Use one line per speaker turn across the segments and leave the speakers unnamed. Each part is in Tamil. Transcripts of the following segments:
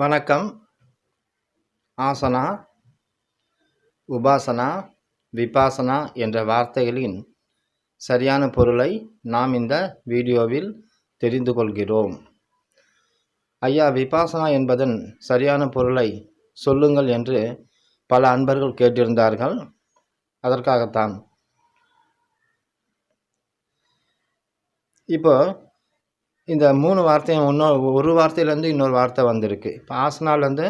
வணக்கம். ஆசனா உபாசனா விபாசனா என்ற வார்த்தைகளின் சரியான பொருளை நாம் இந்த வீடியோவில் தெரிந்து கொள்கிறோம். ஐயா விபாசனா என்பதன் சரியான பொருளை சொல்லுங்கள் என்று பல அன்பர்கள் கேட்டிருந்தார்கள். அதற்காகத்தான். இப்போ இந்த மூணு வார்த்தையும் இன்னொரு ஒரு வார்த்தையிலேருந்து இன்னொரு வார்த்தை வந்திருக்கு. இப்போ ஆசனாலேருந்து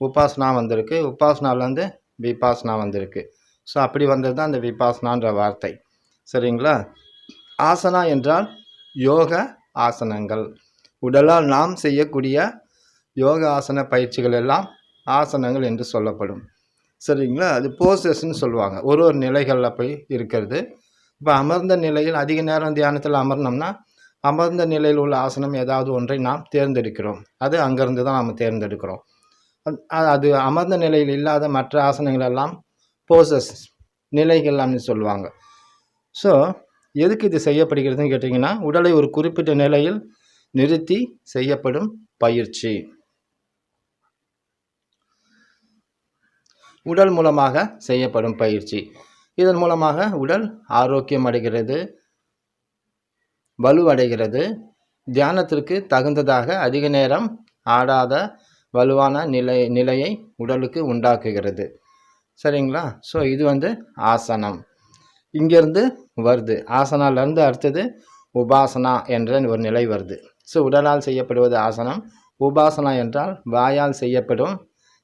உபாசனா வந்திருக்கு உபாசனாலேருந்து விபாசனா வந்திருக்கு. ஸோ அப்படி வந்தது தான் அந்த விபாசனான்ற வார்த்தை. சரிங்களா? ஆசனா என்றால் யோக ஆசனங்கள். உடலால் நாம் செய்யக்கூடிய யோக ஆசன பயிற்சிகள் எல்லாம் ஆசனங்கள் என்று சொல்லப்படும். சரிங்களா? அது போசஸ்ன்னு சொல்லுவாங்க. ஒரு ஒரு நிலைகளில் போய் இருக்கிறது. இப்போ அமர்ந்த நிலையில் அதிக நேரம் தியானத்தில் அமர்ந்தோம்னா அமர்ந்த நிலையில் உள்ள ஆசனம் ஏதாவது ஒன்றை நாம் தேர்ந்தெடுக்கிறோம். அது அங்கேருந்து தான் நாம் தேர்ந்தெடுக்கிறோம். அது- அது அமர்ந்த நிலையில் இல்லாத மற்ற ஆசனங்கள் எல்லாம் போசஸ் நிலைகள் அப்படின்னு சொல்லுவாங்க. ஸோ எதுக்கு இது செய்யப்படுகிறதுன்னு கேட்டிங்கன்னா உடலை ஒரு குறிப்பிட்ட நிலையில் நிறுத்தி செய்யப்படும் பயிற்சி. உடல் மூலமாக செய்யப்படும் பயிற்சி. இதன் மூலமாக உடல் ஆரோக்கியம் அடைகிறது. வலுவடைகிறது. தியானத்திற்கு தகுந்ததாக அதிக நேரம் ஆடாத வலுவான நிலை நிலையை உடலுக்கு உண்டாக்குகிறது. சரிங்களா? ஸோ இது வந்து ஆசனம். இங்கேருந்து வருது. ஆசனாலேருந்து அடுத்தது உபாசனா என்ற ஒரு நிலை வருது. ஸோ உடலால் செய்யப்படுவது ஆசனம். உபாசனா என்றால் வாயால் செய்யப்படும்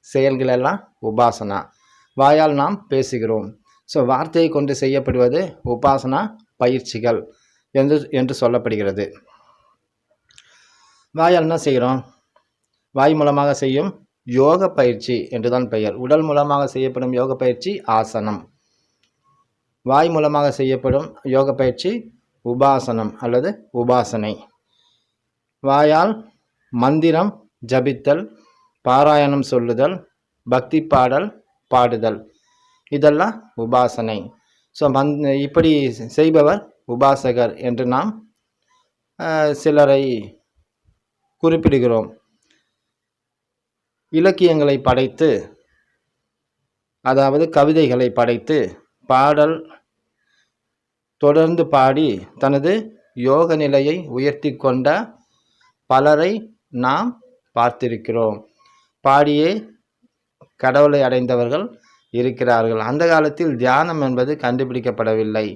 செயல்களெல்லாம் உபாசனா. வாயால் நாம் பேசுகிறோம். ஸோ வார்த்தையை கொண்டு செய்யப்படுவது உபாசனா பயிற்சிகள். என்று என்று சொல்லப்படுகிறது. வாயால் என்ன செய்கிறோம்? வாய் மூலமாக செய்யும் யோக பயிற்சி என்றுதான் பெயர். உடல் மூலமாக செய்யப்படும் யோக பயிற்சி ஆசனம். வாய் மூலமாக செய்யப்படும் யோக பயிற்சி உபாசனம் அல்லது உபாசனை. வாயால் மந்திரம் ஜபித்தல் பாராயணம் சொல்லுதல் பக்தி பாடல் பாடுதல். இதெல்லாம் உபாசனை. ஸோ மந் இப்படி செய்பவர் உபாசகர் என்று நாம் சிலரை குறிப்பிடுகிறோம். இலக்கியங்களை படைத்து அதாவது கவிதைகளை படைத்து பாடல் தொடர்ந்து பாடி தனது யோக நிலையை உயர்த்தி கொண்ட பலரை நாம் பார்த்திருக்கிறோம். பாடியே கடவுளை அடைந்தவர்கள் இருக்கிறார்கள். அந்த காலத்தில் தியானம் என்பது கண்டுபிடிக்கப்படவில்லை.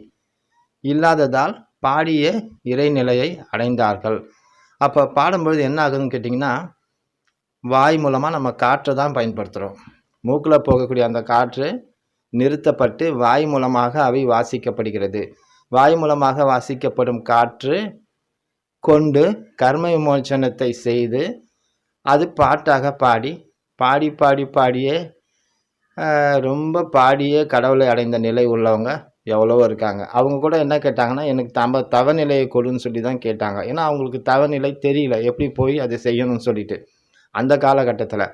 இல்லாததால் பாடிய இறைநிலையை அடைந்தார்கள். அப்போ பாடும்பொழுது என்ன ஆகுதுன்னு கேட்டிங்கன்னா வாய் மூலமாக நம்ம காற்றை தான் பயன்படுத்துகிறோம் மூக்கில் போகக்கூடிய அந்த காற்று நிறுத்தப்பட்டு வாய் மூலமாக அவை வாசிக்கப்படுகிறது. வாய் மூலமாக வாசிக்கப்படும் காற்று கொண்டு கர்ம விமோச்சனத்தை செய்து அது பாட்டாக பாடி பாடி பாடி பாடியே ரொம்ப பாடியே கடவுளை அடைந்த நிலை உள்ளவங்க எவ்வளவோ இருக்காங்க. அவங்க கூட என்ன கேட்டாங்கன்னா எனக்கு தம்ப தவநிலையை கொடுன்னு சொல்லி தான் கேட்டாங்க. ஏன்னா அவங்களுக்கு தவநிலை தெரியல. எப்படி போய் அதை செய்யணும்னு சொல்லிட்டு. அந்த காலகட்டத்தில்.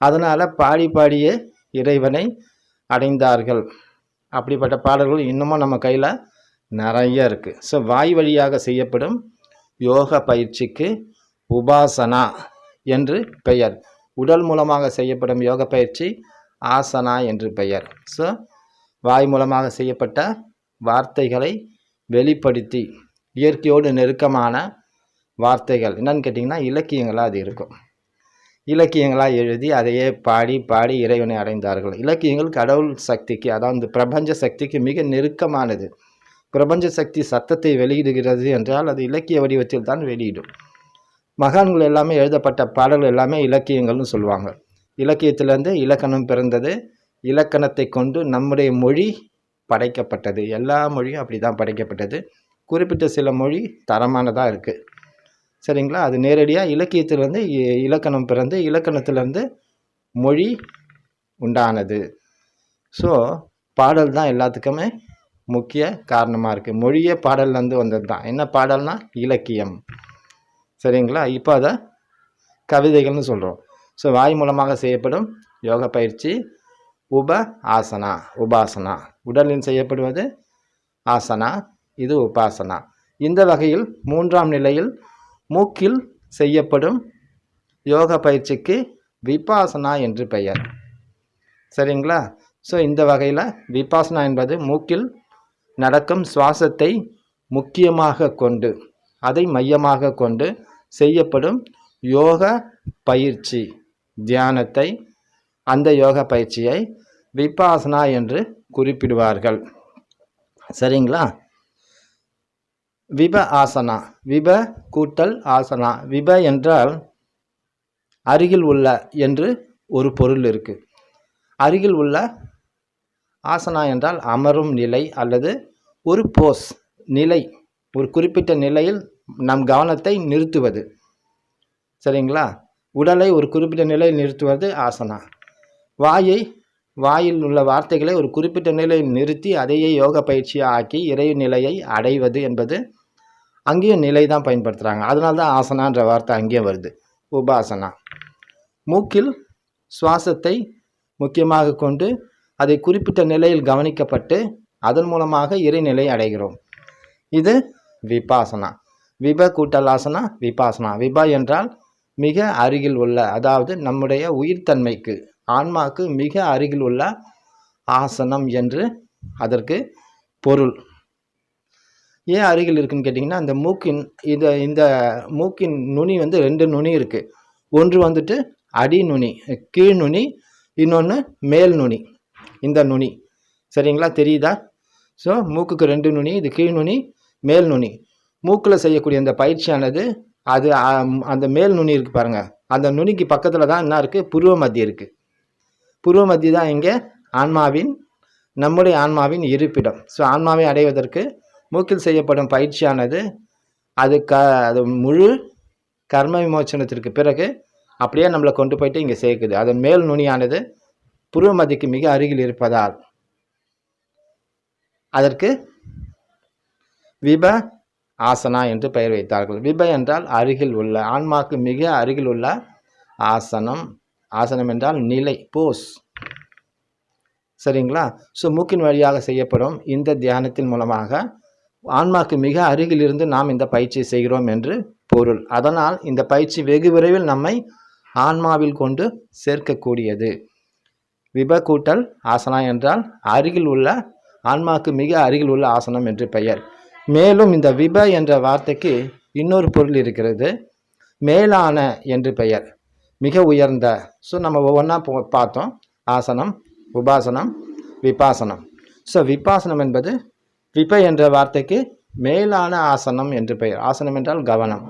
அதனால் பாடி பாடியே இறைவனை அடைந்தார்கள். அப்படிப்பட்ட பாடல்கள் இன்னமும் நம்ம கையில் நிறைய இருக்குது ஸோ வாய் வழியாக செய்யப்படும் யோக பயிற்சிக்கு உபாசனா என்று பெயர். உடல் மூலமாக செய்யப்படும் யோக பயிற்சி ஆசனா என்று பெயர். ஸோ வாய் மூலமாக செய்யப்பட்ட வார்த்தைகளை வெளிப்படுத்தி இயற்கையோடு நெருக்கமான வார்த்தைகள். என்னன்னு கேட்டிங்கன்னா இலக்கியங்களாக அது இருக்கும். இலக்கியங்களாக எழுதி அதையே பாடி பாடி இறைவனை அடைந்தார்கள். இலக்கியங்கள் கடவுள் சக்திக்கு அதாவது பிரபஞ்ச சக்திக்கு மிக நெருக்கமானது. பிரபஞ்ச சக்தி சத்தத்தை வெளியிடுகிறது என்றால் அது இலக்கிய வடிவத்தில் தான் வெளியிடும். மகான்கள் எல்லாமே எழுதப்பட்ட பாடல்கள் எல்லாமே இலக்கியங்கள்னு சொல்லுவாங்க. இலக்கியத்திலேருந்து இலக்கணம் பிறந்தது இலக்கணத்தை கொண்டு நம்முடைய மொழி படைக்கப்பட்டது. எல்லா மொழியும் அப்படி தான் படைக்கப்பட்டது. குறிப்பிட்ட சில மொழி தரமானதாக இருக்குது சரிங்களா? அது நேரடியாக இலக்கியத்திலேருந்து இ- இலக்கணம் பிறந்து இலக்கணத்திலேருந்து மொழி உண்டானது. ஸோ பாடல் தான் எல்லாத்துக்குமே முக்கிய காரணமாக இருக்குது மொழியே பாடல்லேருந்து வந்தது தான். என்ன பாடல்னா? இலக்கியம். சரிங்களா? இப்போ அதை கவிதைகள்னு சொல்கிறோம் ஸோ வாய் மூலமாக செய்யப்படும் யோக பயிற்சி உப ஆசனா உபாசனா. உடலில் செய்யப்படுவது ஆசனா இது உபாசனா. இந்த வகையில் மூன்றாம் நிலையில் மூக்கில் செய்யப்படும் யோக பயிற்சிக்கு விபாசனா என்று பெயர். சரிங்களா? ஸோ இந்த வகையில் விபாசனா என்பது மூக்கில் நடக்கும் சுவாசத்தை முக்கியமாக கொண்டு அதை மையமாக கொண்டு செய்யப்படும் யோக பயிற்சி தியானத்தை அந்த யோக பயிற்சியை விபாசனா என்று குறிப்பிடுவார்கள். சரிங்களா? விப ஆசனா விப கூட்டல் ஆசனா விப என்றால் அருகில் உள்ள என்று ஒரு பொருள் இருக்குது அருகில் உள்ள ஆசனா என்றால் அமரும் நிலை அல்லது ஒரு போஸ் நிலை ஒரு குறிப்பிட்ட நிலையில் நம் கவனத்தை நிறுத்துவது. சரிங்களா? உடலை ஒரு குறிப்பிட்ட நிலையில் நிறுத்துவது ஆசனா. வாயை வாயில் உள்ள வார்த்தைகளை ஒரு குறிப்பிட்ட நிலையில் நிறுத்தி அதையே யோக பயிற்சியாக ஆக்கி இறை நிலையை அடைவது என்பது அங்கேயும் நிலை தான் பயன்படுத்துகிறாங்க அதனால தான் ஆசனான்ற வார்த்தை அங்கேயும் வருது. உபாசனா. மூக்கில் சுவாசத்தை முக்கியமாக கொண்டு அதை குறிப்பிட்ட நிலையில் கவனிக்கப்பட்டு அதன் மூலமாக இறைநிலை அடைகிறோம். இது விபாசனா. விப கூட்டலாசனா விபாசனா. விபா என்றால் மிக அருகில் உள்ள அதாவது நம்முடைய உயிர்த்தன்மைக்கு ஆன்மாக்கு மிக அருகில் உள்ள ஆசனம் என்று அதற்கு பொருள். ஏன் அருகில் இருக்குன்னு கேட்டிங்கன்னா அந்த மூக்கின் இந்த இந்த மூக்கின் நுனி வந்து ரெண்டு நுனி இருக்குது ஒன்று வந்துட்டு அடி நுனி கீழ் நுனி இன்னொன்று மேல் நுனி இந்த நுனி. சரிங்களா? தெரியுதா? ஸோ மூக்குக்கு ரெண்டு நுனி இது கீழ் நுனி மேல் நுனி. மூக்கில் செய்யக்கூடிய அந்த பயிற்சியானது அது அந்த மேல் நுனி இருக்குது பாருங்கள் அந்த நுனிக்கு பக்கத்தில் தான் என்ன இருக்குது புருவ மத்திய இருக்குது பூர்வ மத்திய தான் இங்கே ஆன்மாவின் நம்முடைய ஆன்மாவின் இருப்பிடம். ஸோ ஆன்மாவை அடைவதற்கு மூக்கில் செய்யப்படும் பயிற்சியானது அது க அது முழு கர்ம விமோச்சனத்திற்கு பிறகு அப்படியே நம்மளை கொண்டு போயிட்டு இங்கே சேர்க்குது. அதன் மேல் நுனியானது புருவ மதிக்கு மிக அருகில் இருப்பதால். அதற்கு விப ஆசனா என்று பெயர் வைத்தார்கள். விப என்றால் அருகில் உள்ள ஆன்மாக்கு மிக அருகில் உள்ள ஆசனம். ஆசனம் என்றால் நிலை போஸ். சரிங்களா? ஸோ மூக்கின் வழியாக செய்யப்படும் இந்த தியானத்தின் மூலமாக ஆன்மாக்கு மிக அருகில் இருந்து நாம் இந்த பயிற்சியை செய்கிறோம் என்று பொருள். அதனால் இந்த பயிற்சி வெகு விரைவில் நம்மை ஆன்மாவில் கொண்டு சேர்க்கக்கூடியது. விப கூட்டல் ஆசனா என்றால் அருகில் உள்ள ஆன்மாக்கு மிக அருகில் உள்ள ஆசனம் என்று பெயர். மேலும் இந்த விப என்ற வார்த்தைக்கு இன்னொரு பொருள் இருக்கிறது. மேலான என்று பெயர். மிக உயர்ந்த ஸோ நம்ம ஒவ்வொன்றா பார்த்தோம். ஆசனம் உபாசனம் விபாசனம். ஸோ விபாசனம் என்பது விப என்ற வார்த்தைக்கு மேலான ஆசனம் என்று பெயர். ஆசனம் என்றால் கவனம்.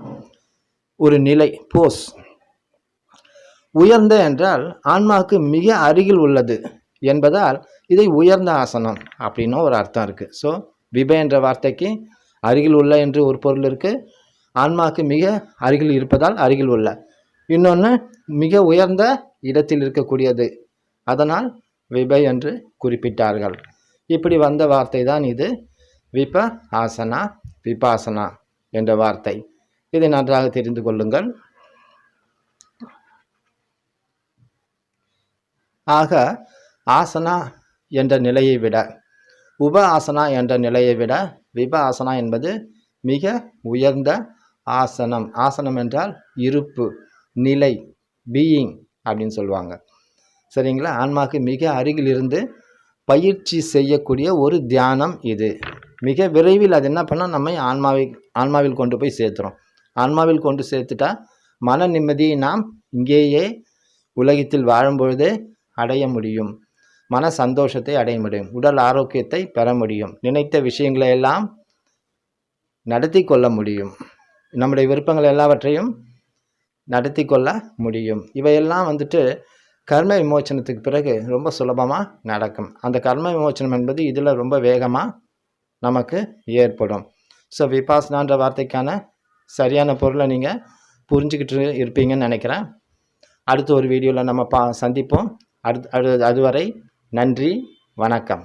ஒரு நிலை போஸ் உயர்ந்த என்றால் ஆன்மாவுக்கு மிக அருகில் உள்ளது என்பதால் இதை உயர்ந்த ஆசனம் அப்படின்னும் ஒரு அர்த்தம் இருக்குது ஸோ விப என்ற வார்த்தைக்கு அருகில் உள்ள என்று ஒரு பொருள் இருக்குது ஆன்மாவுக்கு மிக அருகில் இருப்பதால் அருகில் உள்ள. இன்னொன்று மிக உயர்ந்த இடத்தில் இருக்கக்கூடியது. அதனால் விப என்று குறிப்பிட்டார்கள். இப்படி வந்த வார்த்தை தான் இது. விப ஆசனா விபாசனா என்ற வார்த்தை. இதை நன்றாக தெரிந்து கொள்ளுங்கள். ஆக ஆசனா என்ற நிலையை விட உப ஆசனா என்ற நிலையை விட விப ஆசனா என்பது மிக உயர்ந்த ஆசனம். ஆசனம் என்றால் இருப்பு. நிலை பீயிங் அப்படின்னு சொல்லுவாங்க. சரிங்களா? ஆன்மாவுக்கு மிக அருகில் இருந்து பயிற்சி செய்யக்கூடிய ஒரு தியானம் இது. மிக விரைவில் அது என்ன பண்ணால் நம்மை ஆன்மாவை ஆன்மாவில் கொண்டு போய் சேர்த்துறோம் ஆன்மாவில் கொண்டு சேர்த்துட்டா மன நிம்மதியை நாம் இங்கேயே உலகத்தில் வாழும்பொழுது அடைய முடியும். மன சந்தோஷத்தை அடைய முடியும். உடல் ஆரோக்கியத்தை பெற முடியும். நினைத்த விஷயங்களை எல்லாம் நடத்தி கொள்ள முடியும். நம்முடைய விருப்பங்கள் எல்லாவற்றையும் நடத்தி கொள்ள முடியும். இவையெல்லாம் வந்துட்டு கர்ம விமோச்சனத்துக்கு பிறகு ரொம்ப சுலபமாக நடக்கும். அந்த கர்ம விமோச்சனம் என்பது இதில் ரொம்ப வேகமாக நமக்கு ஏற்படும். ஸோ விபாசனான்ற வார்த்தைக்கான சரியான பொருளை நீங்கள் புரிஞ்சுக்கிட்டு இருப்பீங்கன்னு நினைக்கிறேன். அடுத்த ஒரு வீடியோவில் நம்ம பா சந்திப்போம். அடுத்து அது அதுவரை நன்றி வணக்கம்.